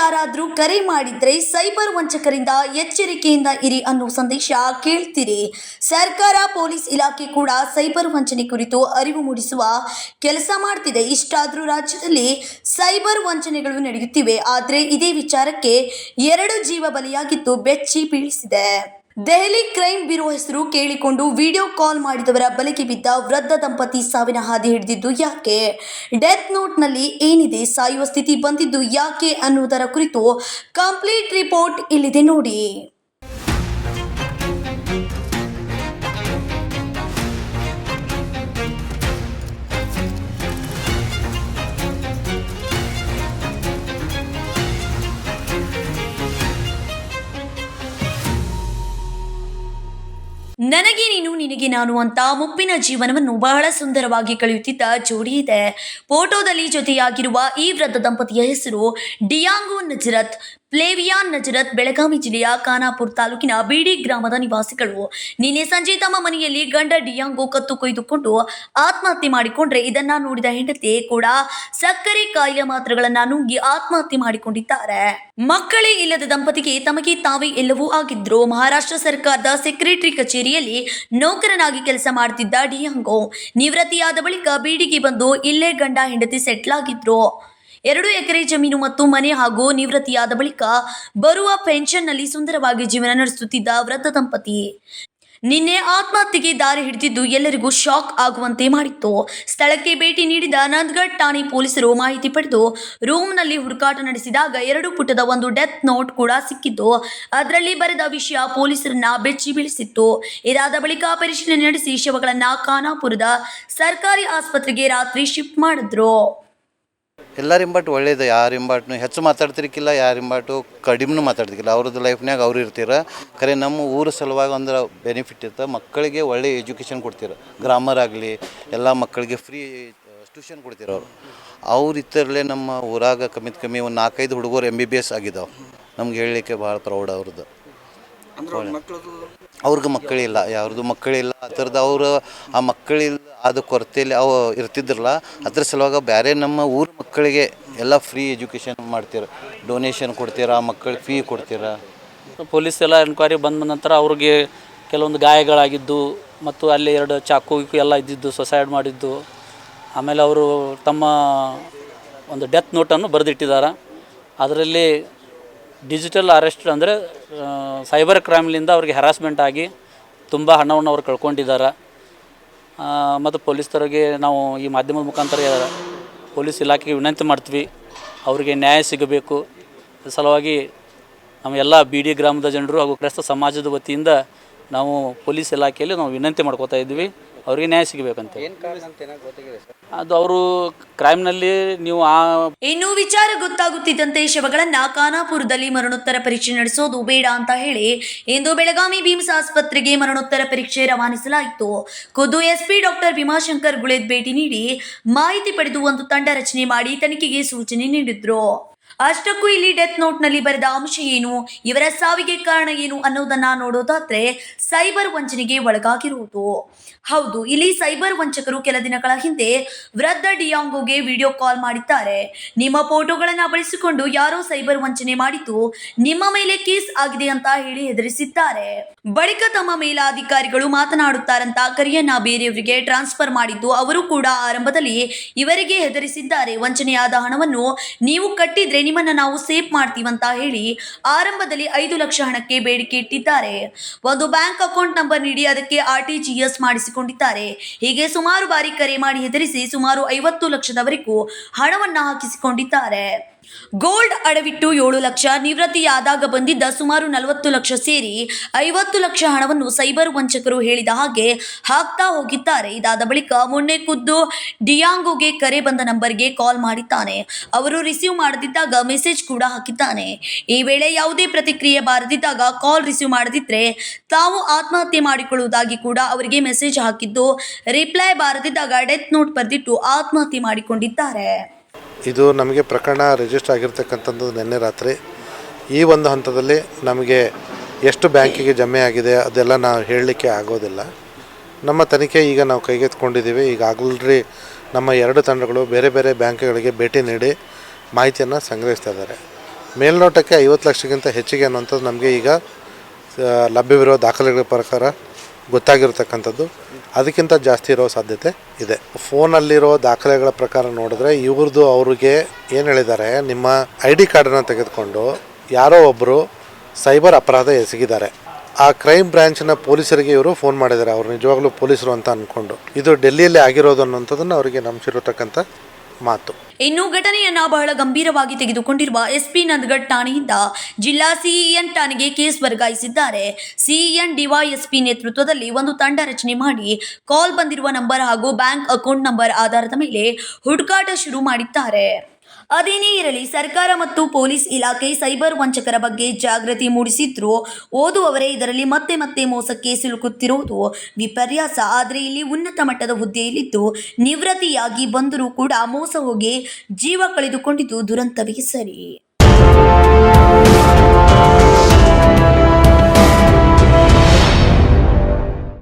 ಯಾರಾದ್ರೂ ಕರೆ ಮಾಡಿದ್ರೆ ಸೈಬರ್ ವಂಚಕರಿಂದ ಎಚ್ಚರಿಕೆಯಿಂದ ಇರಿ ಅನ್ನೋ ಸಂದೇಶ ಕೇಳ್ತೀರಿ. ಸರ್ಕಾರ, ಪೊಲೀಸ್ ಇಲಾಖೆ ಕೂಡ ಸೈಬರ್ ವಂಚನೆ ಕುರಿತು ಅರಿವು ಮೂಡಿಸುವ ಕೆಲಸ ಮಾಡ್ತಿದೆ. ಇಷ್ಟಾದರೂ ರಾಜ್ಯದಲ್ಲಿ ಸೈಬರ್ ವಂಚನೆಗಳು ನಡೆಯುತ್ತಿವೆ. ಆದರೆ ಇದೇ ವಿಚಾರಕ್ಕೆ ಎರಡು ಜೀವ ಬಲಿಯಾಗಿದ್ದು ಬೆಚ್ಚಿ ಬೀಳಿಸಿದೆ. ದೆಹಲಿ ಕ್ರೈಮ್ ಬ್ಯೂರೋ ಹೆಸರು ಕೇಳಿಕೊಂಡು ವಿಡಿಯೋ ಕಾಲ್ ಮಾಡಿದವರ ಬಲೆಗೆ ಬಿದ್ದ ವೃದ್ಧ ದಂಪತಿ ಸಾವಿನ ಹಾದಿ ಹಿಡಿದಿದ್ದು ಯಾಕೆ? ಡೆತ್ ನೋಟ್ನಲ್ಲಿ ಏನಿದೆ? ಸಾಯುವ ಸ್ಥಿತಿ ಬಂದಿದ್ದು ಯಾಕೆ ಅನ್ನುವುದರ ಕುರಿತು ಕಂಪ್ಲೀಟ್ ರಿಪೋರ್ಟ್ ಇಲ್ಲಿದೆ ನೋಡಿ. ನನಗೆ ನೀನು ನಿನಗೆ ನಾನು ಅಂತ ಮುಪ್ಪಿನ ಜೀವನವನ್ನು ಬಹಳ ಸುಂದರವಾಗಿ ಕಳೆಯುತ್ತಿದ್ದ ಜೋಡಿ ಇದೆ. ಫೋಟೋದಲ್ಲಿ ಜೊತೆಯಾಗಿರುವ ಈ ವೃದ್ಧ ದಂಪತಿಯ ಹೆಸರು ಡಿಯಾಂಗೋ ನಜರತ್. ಪ್ಲೇವಿಯಾನ್ ನಜರತ್ ಬೆಳಗಾವಿ ಜಿಲ್ಲೆಯ ಖಾನಾಪುರ ತಾಲೂಕಿನ ಬಿಡಿ ಗ್ರಾಮದ ನಿವಾಸಿಗಳು. ನಿನ್ನೆ ಸಂಜೆ ತಮ್ಮ ಮನೆಯಲ್ಲಿ ಗಂಡ ಡಿಯಾಂಗೋ ಕತ್ತು ಕೊಯ್ದುಕೊಂಡು ಆತ್ಮಹತ್ಯೆ ಮಾಡಿಕೊಂಡ್ರೆ ಇದನ್ನ ನೋಡಿದ ಹೆಂಡತಿ ಕೂಡ ಸಕ್ಕರೆ ಕಾಯಿಲೆ ಮಾತ್ರಗಳನ್ನ ನುಂಗಿ ಆತ್ಮಹತ್ಯೆ ಮಾಡಿಕೊಂಡಿದ್ದಾರೆ. ಮಕ್ಕಳೇ ಇಲ್ಲದ ದಂಪತಿಗೆ ತಮಗೆ ತಾವೇ ಎಲ್ಲವೂ ಆಗಿದ್ರು. ಮಹಾರಾಷ್ಟ್ರ ಸರ್ಕಾರದ ಸೆಕ್ರೆಟರಿ ಕಚೇರಿಯಲ್ಲಿ ನೌಕರನಾಗಿ ಕೆಲಸ ಮಾಡುತ್ತಿದ್ದ ಡಿಯಾಂಗೋ ನಿವೃತ್ತಿಯಾದ ಬಳಿಕ ಬೀಡಿಗೆ ಬಂದು ಇಲ್ಲೇ ಗಂಡ ಹೆಂಡತಿ ಸೆಟ್ಲ್ ಆಗಿದ್ರು. ಎರಡು ಎಕರೆ ಜಮೀನು ಮತ್ತು ಮನೆ ಹಾಗೂ ನಿವೃತ್ತಿಯಾದ ಬಳಿಕ ಬರುವ ಪೆನ್ಷನ್ನಲ್ಲಿ ಸುಂದರವಾಗಿ ಜೀವನ ನಡೆಸುತ್ತಿದ್ದ ವೃದ್ಧ ದಂಪತಿ. ನಿನ್ನೆ ಆತ್ಮಹತ್ಯೆಗೆ ದಾರಿ ಹಿಡಿದಿದ್ದು ಎಲ್ಲರಿಗೂ ಶಾಕ್ ಆಗುವಂತೆ ಮಾಡಿತ್ತು. ಸ್ಥಳಕ್ಕೆ ಭೇಟಿ ನೀಡಿದ ನಂದ್ಗಢ್ ಠಾಣೆ ಪೊಲೀಸರು ಮಾಹಿತಿ ಪಡೆದು ರೂಮ್ನಲ್ಲಿ ಹುಡುಕಾಟ ನಡೆಸಿದಾಗ ಎರಡು ಪುಟದ ಒಂದು ಡೆತ್ ನೋಟ್ ಕೂಡ ಸಿಕ್ಕಿದ್ದು, ಅದರಲ್ಲಿ ಬರೆದ ವಿಷಯ ಪೊಲೀಸರನ್ನ ಬೆಚ್ಚಿ ಬೀಳಿಸಿತ್ತು. ಇದಾದ ಬಳಿಕ ಪರಿಶೀಲನೆ ನಡೆಸಿ ಶವಗಳನ್ನ ಖಾನಾಪುರದ ಸರ್ಕಾರಿ ಆಸ್ಪತ್ರೆಗೆ ರಾತ್ರಿ ಶಿಫ್ಟ್ ಮಾಡಿದ್ರು. ಎಲ್ಲರಿಂಬಟ್ ಒಳ್ಳೇದು, ಯಾರಿಂಬಾಟ್ನು ಹೆಚ್ಚು ಮಾತಾಡ್ತಿರ್ಕಿಲ್ಲ, ಯಾರಿಂಬಾಟು ಕಡಿಮೆನೂ ಮಾತಾಡ್ತಿರ್ಕಿಲ್ಲ. ಅವ್ರದ್ದು ಲೈಫ್ನಾಗ ಅವ್ರು ಇರ್ತೀರ. ಖರೆ ನಮ್ಮ ಊರ ಸಲುವಾಗಿ ಅಂದ್ರೆ ಬೆನಿಫಿಟ್ ಇರ್ತದೆ ಮಕ್ಕಳಿಗೆ ಒಳ್ಳೆ ಎಜುಕೇಷನ್ ಕೊಡ್ತೀರ. ಗ್ರಾಮರ್ ಆಗಲಿ, ಎಲ್ಲ ಮಕ್ಕಳಿಗೆ ಫ್ರೀ ಟ್ಯೂಷನ್ ಕೊಡ್ತೀರ ಅವರು. ಅವ್ರು ಇತ್ತರಲ್ಲೇ ನಮ್ಮ ಊರಾಗ ಕಮ್ಮಿ ಕಮ್ಮಿ ಒಂದು ನಾಲ್ಕೈದು ಹುಡುಗರು ಎಂ ಬಿ ಬಿ ಎಸ್ ಆಗಿದ್ದಾವೆ ನಮ್ಗೆ ಹೇಳಲಿಕ್ಕೆ ಭಾಳ ಪ್ರೌಢ ಅವ್ರದ್ದು. ಅವ್ರಿಗೆ ಮಕ್ಕಳಿಲ್ಲ ಯಾರ್ದು ಮಕ್ಕಳಿಲ್ಲ ಆ ಥರದ ಅವರು ಆ ಮಕ್ಕಳಿಲ್ಲ ಆದ ಕೊರತೆಯಲ್ಲಿ ಅವು ಇರ್ತಿದ್ರಲ್ಲ ಅದ್ರ ಸಲುವಾಗ ಬೇರೆ ನಮ್ಮ ಊರ ಮಕ್ಕಳಿಗೆ ಎಲ್ಲ ಫ್ರೀ ಎಜುಕೇಷನ್ ಮಾಡ್ತೀರ. ಡೊನೇಷನ್ ಕೊಡ್ತೀರಾ ಆ ಮಕ್ಕಳಿಗೆ ಫೀ ಕೊಡ್ತೀರಾ? ಪೊಲೀಸ್ ಎಲ್ಲ ಎನ್ಕ್ವೈರಿ ಬಂದ ನಂತರ ಅವ್ರಿಗೆ ಕೆಲವೊಂದು ಗಾಯಗಳಾಗಿದ್ದು ಮತ್ತು ಅಲ್ಲಿ ಎರಡು ಚಾಕು ಗೀಕು ಎಲ್ಲ ಇದ್ದಿದ್ದು ಸೊಸೈಡ್ ಮಾಡಿದ್ದು. ಆಮೇಲೆ ಅವರು ತಮ್ಮ ಒಂದು ಡೆತ್ ನೋಟನ್ನು ಬರೆದಿಟ್ಟಿದ್ದಾರೆ ಅದರಲ್ಲಿ ಡಿಜಿಟಲ್ ಅರೆಸ್ಟ್ ಅಂದರೆ ಸೈಬರ್ ಕ್ರೈಮ್ಲಿಂದ ಅವ್ರಿಗೆ ಹ್ಯಾರಾಸ್ಮೆಂಟ್ ಆಗಿ ತುಂಬ ಹಣವನ್ನು ಅವ್ರು ಕಳ್ಕೊಂಡಿದ್ದಾರೆ ಮತ್ತು ಪೊಲೀಸರಿಗೆ ನಾವು ಈ ಮಾಧ್ಯಮದ ಮುಖಾಂತರ ಪೊಲೀಸ್ ಇಲಾಖೆಗೆ ವಿನಂತಿ ಮಾಡ್ತೀವಿ, ಅವರಿಗೆ ನ್ಯಾಯ ಸಿಗಬೇಕು. ಸಲುವಾಗಿ ನಮ್ಮ ಎಲ್ಲ ಬಿ ಡಿ ಗ್ರಾಮದ ಜನರು ಹಾಗೂ ಕ್ರೈಸ್ತ ಸಮಾಜದ ವತಿಯಿಂದ ನಾವು ಪೊಲೀಸ್ ಇಲಾಖೆಯಲ್ಲಿ ನಾವು ವಿನಂತಿ ಮಾಡ್ಕೋತಾ ಇದ್ವಿ ಅವರಿಗೆ ನ್ಯಾಯ ಸಿಗಬೇಕಂತ ಏನು ಕಾರಣ ಅಂತ ಏನಾದ್ರು ಗೊತ್ತಾಗಿದೆ ಸರ್? ಅದು ಅವರು ಕ್ರೈಮ್ನಲ್ಲಿ ನೀವು ಆ ಇನ್ನು ವಿಚಾರ ಗೊತ್ತಾಗುತ್ತಿದ್ದಂತೆ ಶವಗಳನ್ನ ಖಾನಾಪುರದಲ್ಲಿ ಮರಣೋತ್ತರ ಪರೀಕ್ಷೆ ನಡೆಸೋದು ಬೇಡ ಅಂತ ಹೇಳಿ ಇಂದು ಬೆಳಗಾವಿ ಭೀಮ್ಸ್ ಆಸ್ಪತ್ರೆಗೆ ಮರಣೋತ್ತರ ಪರೀಕ್ಷೆ ರವಾನಿಸಲಾಯಿತು. ಖುದ್ದು ಎಸ್ಪಿ ಡಾಕ್ಟರ್ ಭೀಮಾಶಂಕರ್ ಗುಳೇದ್ ಭೇಟಿ ನೀಡಿ ಮಾಹಿತಿ ಪಡೆದು ಒಂದು ತಂಡ ರಚನೆ ಮಾಡಿ ತನಿಖೆಗೆ ಸೂಚನೆ ನೀಡಿದ್ರು. ಅಷ್ಟಕ್ಕೂ ಇಲ್ಲಿ ಡೆತ್ ನೋಟ್ನಲ್ಲಿ ಬರೆದ ಅಂಶ ಏನು? ಇವರ ಸಾವಿಗೆ ಕಾರಣ ಏನು ಅನ್ನೋದನ್ನ ನೋಡೋದಾದ್ರೆ ಸೈಬರ್ ವಂಚನೆಗೆ ಒಳಗಾಗಿರುವುದು. ಹೌದು, ಇಲ್ಲಿ ಸೈಬರ್ ವಂಚಕರು ಕೆಲ ದಿನಗಳ ಹಿಂದೆ ವೃದ್ಧ ಡಿಯಾಂಗೋಗೆ ವಿಡಿಯೋ ಕಾಲ್ ಮಾಡಿದ್ದಾರೆ. ನಿಮ್ಮ ಫೋಟೋಗಳನ್ನ ಬಳಸಿಕೊಂಡು ಯಾರೋ ಸೈಬರ್ ವಂಚನೆ ಮಾಡಿದ್ದು ನಿಮ್ಮ ಮೇಲೆ ಕೇಸ್ ಆಗಿದೆ ಅಂತ ಹೇಳಿ ಹೆದರಿಸಿದ್ದಾರೆ. ಬಳಿಕ ತಮ್ಮ ಮೇಲಾಧಿಕಾರಿಗಳು ಮಾತನಾಡುತ್ತಾರಂತ ಕರಿಯನ್ನ ಬೇರೆಯವರಿಗೆ ಟ್ರಾನ್ಸ್ಫರ್ ಮಾಡಿದ್ದು ಅವರು ಕೂಡ ಆರಂಭದಲ್ಲಿ ಇವರಿಗೆ ಹೆದರಿಸಿದ್ದಾರೆ. ವಂಚನೆಯಾದ ಹಣವನ್ನು ನೀವು ಕಟ್ಟಿದ್ರೆ ನಿಮ್ಮನ್ನ ನಾವು ಸೇಫ್ ಮಾಡ್ತೀವಂತ ಹೇಳಿ ಆರಂಭದಲ್ಲಿ ಐದು ಲಕ್ಷ ಹಣಕ್ಕೆ ಬೇಡಿಕೆ ಇಟ್ಟಿದ್ದಾರೆ. ಒಂದು ಬ್ಯಾಂಕ್ ಅಕೌಂಟ್ ನಂಬರ್ ನೀಡಿ ಅದಕ್ಕೆ ಆರ್ ಟಿ ಮಾಡಿಸಿಕೊಂಡಿದ್ದಾರೆ. ಹೀಗೆ ಸುಮಾರು ಬಾರಿ ಕರೆ ಮಾಡಿ ಹೆದರಿಸಿ ಸುಮಾರು ಐವತ್ತು ಲಕ್ಷದವರೆಗೂ ಹಣವನ್ನ ಹಾಕಿಸಿಕೊಂಡಿದ್ದಾರೆ. ಗೋಲ್ಡ್ ಅಡವಿಟ್ಟು ಏಳು ಲಕ್ಷ, ನಿವೃತ್ತಿಯಾದಾಗ ಬಂದಿದ್ದ ಸುಮಾರು ನಲವತ್ತು ಲಕ್ಷ ಸೇರಿ ಐವತ್ತು ಲಕ್ಷ ಹಣವನ್ನು ಸೈಬರ್ ವಂಚಕರು ಹೇಳಿದ ಹಾಗೆ ಹಾಕ್ತಾ ಹೋಗಿದ್ದಾರೆ. ಇದಾದ ಬಳಿಕ ಮೊನ್ನೆ ಖುದ್ದು ಡಿಯಾಂಗೋಗೆ ಕರೆ ಬಂದ ನಂಬರ್ಗೆ ಕಾಲ್ ಮಾಡಿದ್ದಾನೆ. ಅವರು ರಿಸೀವ್ ಮಾಡದಿದ್ದಾಗ ಮೆಸೇಜ್ ಕೂಡ ಹಾಕಿದ್ದಾನೆ. ಈ ವೇಳೆ ಯಾವುದೇ ಪ್ರತಿಕ್ರಿಯೆ ಬಾರದಿದ್ದಾಗ ಕಾಲ್ ರಿಸೀವ್ ಮಾಡದಿದ್ರೆ ತಾವು ಆತ್ಮಹತ್ಯೆ ಮಾಡಿಕೊಳ್ಳುವುದಾಗಿ ಕೂಡ ಅವರಿಗೆ ಮೆಸೇಜ್ ಹಾಕಿದ್ದು, ರಿಪ್ಲೈ ಬಾರದಿದ್ದಾಗ ಡೆತ್ ನೋಟ್ ಬರೆದಿಟ್ಟು ಆತ್ಮಹತ್ಯೆ ಮಾಡಿಕೊಂಡಿದ್ದಾರೆ. ಇದು ನಮಗೆ ಪ್ರಕರಣ ರಿಜಿಸ್ಟರ್ ಆಗಿರ್ತಕ್ಕಂಥದ್ದು ನಿನ್ನೆ ರಾತ್ರಿ. ಈ ಒಂದು ಹಂತದಲ್ಲಿ ನಮಗೆ ಎಷ್ಟು ಬ್ಯಾಂಕಿಗೆ ಜಮೆ ಆಗಿದೆ ಅದೆಲ್ಲ ನಾವು ಹೇಳಲಿಕ್ಕೆ ಆಗೋದಿಲ್ಲ. ನಮ್ಮ ತನಿಖೆ ಈಗ ನಾವು ಕೈಗೆತ್ಕೊಂಡಿದ್ದೀವಿ ಈಗ ಆಗಲ್ರಿ ನಮ್ಮ ಎರಡು ತಂಡಗಳು ಬೇರೆ ಬೇರೆ ಬ್ಯಾಂಕ್ಗಳಿಗೆ ಭೇಟಿ ನೀಡಿ ಮಾಹಿತಿಯನ್ನು ಸಂಗ್ರಹಿಸ್ತಾ ಇದ್ದಾರೆ. ಮೇಲ್ನೋಟಕ್ಕೆ ಐವತ್ತು ಲಕ್ಷಕ್ಕಿಂತ ಹೆಚ್ಚಿಗೆ ಅನ್ನುವಂಥದ್ದು ನಮಗೆ ಈಗ ಲಭ್ಯವಿರುವ ದಾಖಲೆಗಳ ಪ್ರಕಾರ ಗೊತ್ತಾಗಿರ್ತಕ್ಕಂಥದ್ದು. ಅದಕ್ಕಿಂತ ಜಾಸ್ತಿ ಇರೋ ಸಾಧ್ಯತೆ ಇದೆ. ಫೋನಲ್ಲಿರೋ ದಾಖಲೆಗಳ ಪ್ರಕಾರ ನೋಡಿದ್ರೆ ಇವ್ರದ್ದು ಅವ್ರಿಗೆ ಏನು ಹೇಳಿದ್ದಾರೆ, ನಿಮ್ಮ ಐ ಡಿ ಕಾರ್ಡನ್ನು ತೆಗೆದುಕೊಂಡು ಯಾರೋ ಒಬ್ಬರು ಸೈಬರ್ ಅಪರಾಧ ಎಸಗಿದ್ದಾರೆ. ಆ ಕ್ರೈಮ್ ಬ್ರಾಂಚ್ನ ಪೊಲೀಸರಿಗೆ ಇವರು ಫೋನ್ ಮಾಡಿದ್ದಾರೆ. ಅವ್ರು ನಿಜವಾಗ್ಲೂ ಪೊಲೀಸರು ಅಂತ ಅಂದ್ಕೊಂಡು ಇದು ಡೆಲ್ಲಿಯಲ್ಲಿ ಆಗಿರೋದು ಅನ್ನೋಂಥದ್ದನ್ನು ಅವರಿಗೆ ನಂಬಿಸಿರತಕ್ಕಂಥ ಮಾತು. ಇನ್ನು ಘಟನೆಯನ್ನ ಬಹಳ ಗಂಭೀರವಾಗಿ ತೆಗೆದುಕೊಂಡಿರುವ ಎಸ್ಪಿ ನಂದಗಡ್ ಠಾಣೆಯಿಂದ ಜಿಲ್ಲಾ ಸಿಇಎನ್ ಠಾಣೆಗೆ ಕೇಸ್ ವರ್ಗಾಯಿಸಿದ್ದಾರೆ. ಸಿಇಎನ್ ಡಿವೈಎಸ್ಪಿ ನೇತೃತ್ವದಲ್ಲಿ ಒಂದು ತಂಡ ರಚನೆ ಮಾಡಿ ಕಾಲ್ ಬಂದಿರುವ ನಂಬರ್ ಹಾಗೂ ಬ್ಯಾಂಕ್ ಅಕೌಂಟ್ ನಂಬರ್ ಆಧಾರದ ಮೇಲೆ ಹುಡುಕಾಟ ಶುರು ಮಾಡಿದ್ದಾರೆ. ಅದೇನೇ ಇರಲಿ, ಸರ್ಕಾರ ಮತ್ತು ಪೊಲೀಸ್ ಇಲಾಖೆ ಸೈಬರ್ ವಂಚಕರ ಬಗ್ಗೆ ಜಾಗೃತಿ ಮೂಡಿಸಿದ್ರು ಓದುವವರೇ ಇದರಲ್ಲಿ ಮತ್ತೆ ಮತ್ತೆ ಮೋಸಕ್ಕೆ ಸಿಲುಕುತ್ತಿರುವುದು ವಿಪರ್ಯಾಸ. ಆದರೆ ಇಲ್ಲಿ ಉನ್ನತ ಮಟ್ಟದ ಹುದ್ದೆಯಲ್ಲಿದ್ದು ನಿವೃತ್ತಿಯಾಗಿ ಬಂದರೂ ಕೂಡ ಮೋಸ ಹೋಗಿ ಜೀವ ಕಳೆದುಕೊಂಡಿದ್ದು ದುರಂತವೇ ಸರಿ.